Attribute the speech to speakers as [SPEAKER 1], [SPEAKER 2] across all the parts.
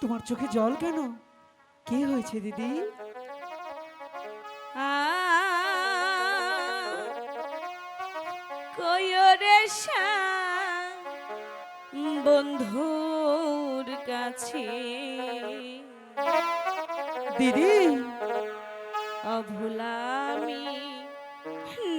[SPEAKER 1] তোমার চোখে জল কেন? কি হয়েছে দিদি?
[SPEAKER 2] কয়রে বন্ধুর কাছে।
[SPEAKER 1] দিদি?
[SPEAKER 2] অভুলামি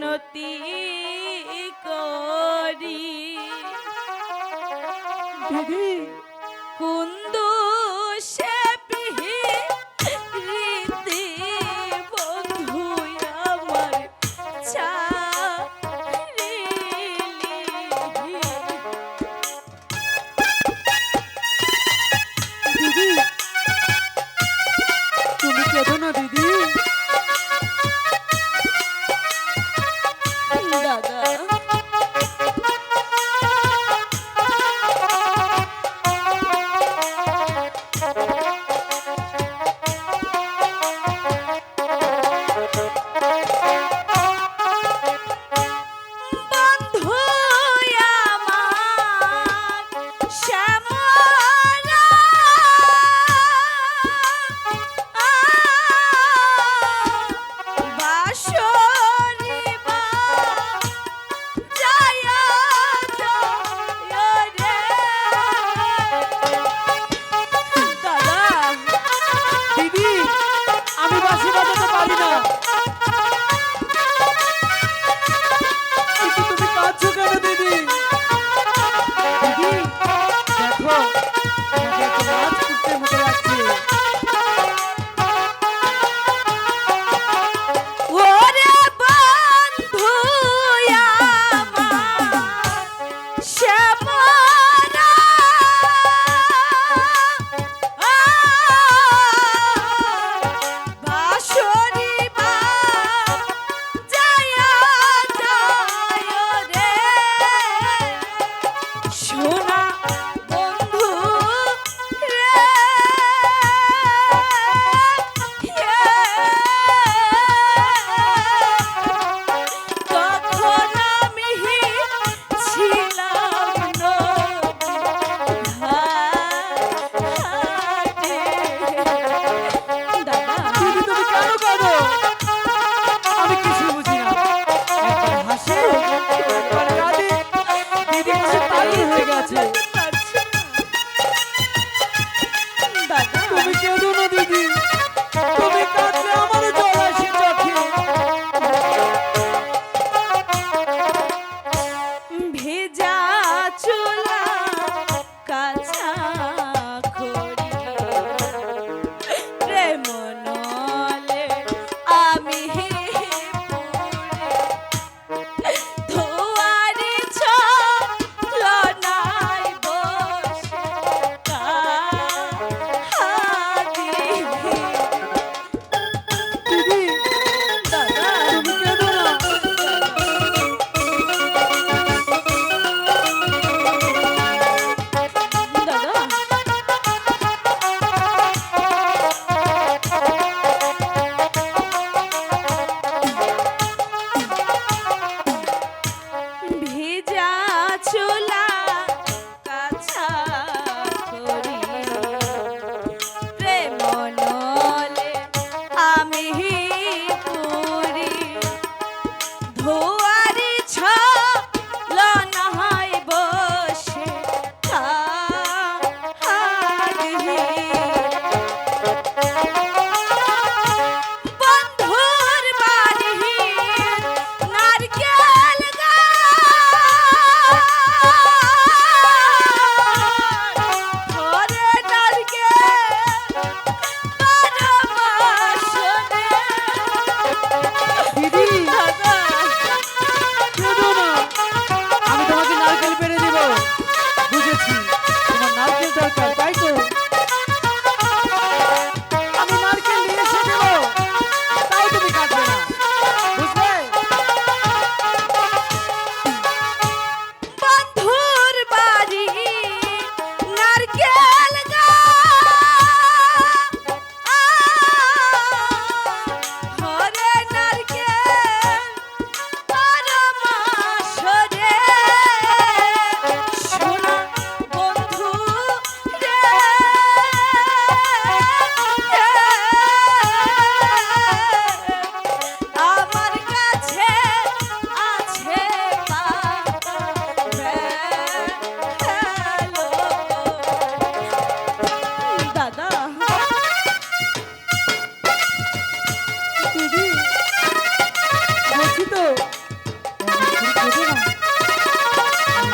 [SPEAKER 2] নতি করি।
[SPEAKER 1] দিদি?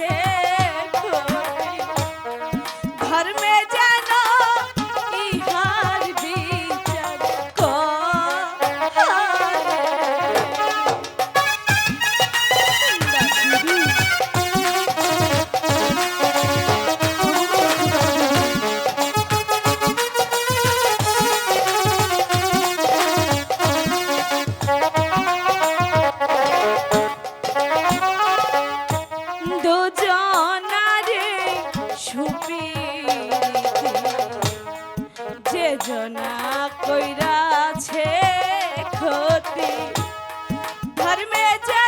[SPEAKER 1] yeah. ছুপি যে জনা কইরাছে ক্ষতি।
[SPEAKER 2] ধর্মে যে